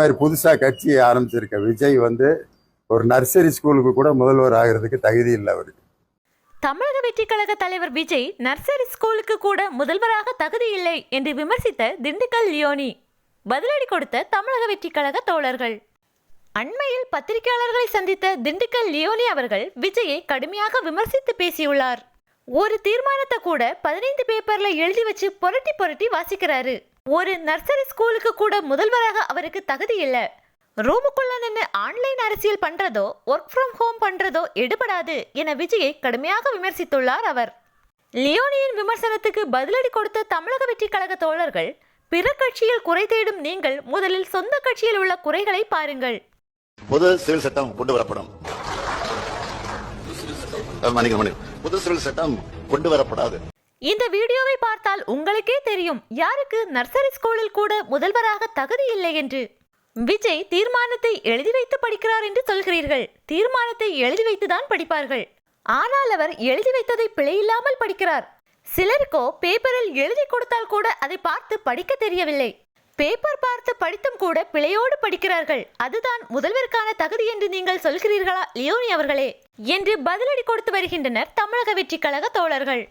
மாதிரி புதுசாக கட்சி ஆரம்பிச்சிருக்க விஜய் வந்து ஒரு நர்சரி ஸ்கூலுக்கு கூட முதல்வர் ஆகிறதுக்கு தகுதி இல்லை அவருக்கு. தமிழக வெற்றி கழக தலைவர் விஜய் நர்சரி ஸ்கூலுக்கு கூட முதல்வராக தகுதி இல்லை என்று விமர்சித்த திண்டுக்கல் லியோனி பதிலடி கொடுத்த தமிழக வெற்றி கழக தோழர்கள். அண்மையில் பத்திரிகையாளர்களை சந்தித்த திண்டுக்கல் லியோனி அவர்கள் விஜயை கடுமையாக விமர்சித்து பேசியுள்ளார். ஒரு தீர்மானத்தை கூட பதினைந்து பேப்பர்ல எழுதி வச்சு புரட்டி புரட்டி வாசிக்கிறாரு. ஒரு நர்சரி ஸ்கூலுக்கு கூட முதல்வராக அவருக்கு தகுதி இல்லை. ரூமுக்குள்ள நின்று ஆன்லைன் அரசியல் பண்றதோ ஒர்க் ஃப்ரம் ஹோம் பண்றதோ எடுபடாது என விஜயை கடுமையாக விமர்சித்துள்ளார் அவர். லியோனியின் விமர்சனத்துக்கு பதிலடி கொடுத்த தமிழக வெற்றி கழக தோழர்கள் பிற கட்சியில் குறை தேடும் நீங்கள் முதலில் சொந்த கட்சியில் உள்ள குறைகளை பாருங்கள். பொது சிவில் சட்டம் கொண்டு வரப்படும். புது சிவில் சட்டம் கொண்டு வரப்படாது. இந்த வீடியோவை பார்த்தால் உங்களுக்கே தெரியும் யாருக்கு நர்சரி ஸ்கூலில் கூட முதல்வராக தகுதி இல்லை என்று. விஜய் தீர்மானத்தை எழுதி வைத்து படிக்கிறார் என்று சொல்கிறீர்கள். தீர்மானத்தை எழுதி வைத்துதான் படிப்பார்கள். ஆனால் அவர் எழுதி வைத்ததை பிழையில்லாமல் படிக்கிறார். சிலருக்கோ பேப்பரில் எழுதி கொடுத்தால் கூட அதை பார்த்து படிக்க தெரியவில்லை. பேப்பர் பார்த்து படித்தும் கூட பிழையோடு படிக்கிறார்கள். அதுதான் முதல்வருக்கான தகுதி என்று நீங்கள் சொல்கிறீர்களா லியோனி அவர்களே? என்று பதிலடி கொடுத்து வருகின்றனர் தமிழக வெற்றி கழக தோழர்கள்.